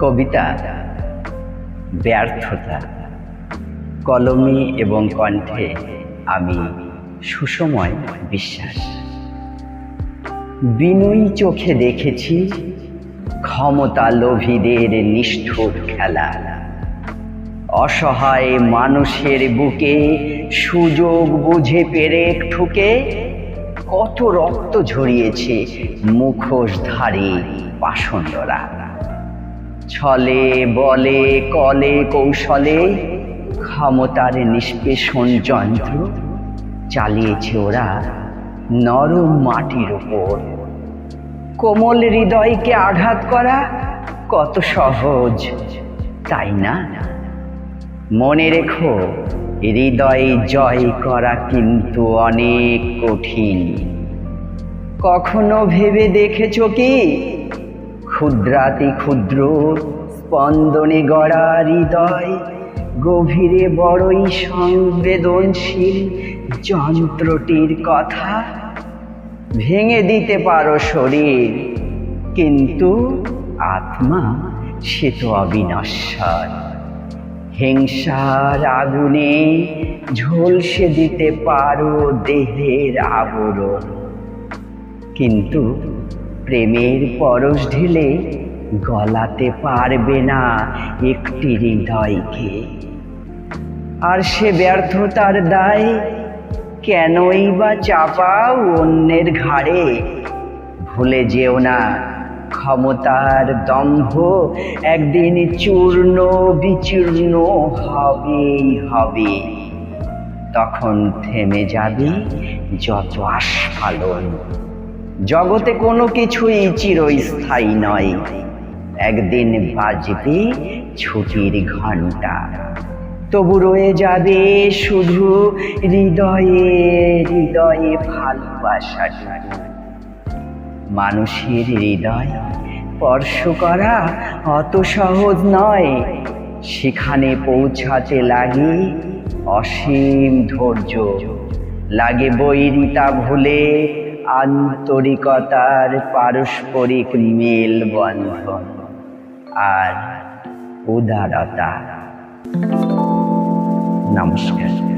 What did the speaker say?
কবিতা, ব্যর্থতা, কলমে এবং কণ্ঠে আমি সুসময় বিশ্বাস। বিনয়ী চোখে দেখেছি ক্ষমতা লোভীদের নিষ্ঠুর খেলা। অসহায় মানুষের বুকে সুযোগ বুঝে পেরেক ঠুকে কত রক্ত ঝরিয়েছে মুখোশধারী পাষণ্ডরা ছলে, বলে, কলে, কৌশলে ক্ষমতার নিষ্পেষণ যন্ত্র চালিয়েছে ওরা নরম মাটির ওপর কোমল হৃদয়কে আঘাত করা কত সহজ, তাই না? মনে রেখো, হৃদয় জয় করা কিন্তু অনেক কঠিন। কখনো ভেবে দেখেছ কি? ক্ষুদ্রাতি ক্ষুদ্র, স্পন্দনে গড়া হৃদয়, গভীরে বড়ই সংবেদনশীল যন্ত্রটির কথা ভেঙে দিতে পারো শরীর, কিন্তু আত্মা সে তো অবিনশ্বর। হিংসার আগুনে ঝলসে দিতে পারো দেহের আবরণ, কিন্তু প্রেমের পরশ ঢেলে গলাতে পারবে না একটি হৃদয়কে। আর সে ব্যর্থতার দায় কেনই বা চাপা অন্যের ঘাড়ে? ভুলে যেও না, ক্ষমতার দম্ভ একদিন চূর্ণ বিচূর্ণ হবেই হবে। তখন থেমে যাবে যত আস্ফালন। জগতে কোনো কিছুই চিরস্থায়ী নয়। একদিন বাজবে ছুটির ঘণ্টা তবু রয়ে যাবে শুধু হৃদয়ে হৃদয়ে ভালোবাসাটুকু। মানুষের হৃদয় স্পর্শ করা অত সহজ নয়। সেখানে পৌঁছাতে লাগে অসীম ধৈর্য। লাগে বৈরিতা ভুলে আন্তরিকতার পারস্পরিক মেল বন্ধন আর উদারতা। নমস্কার।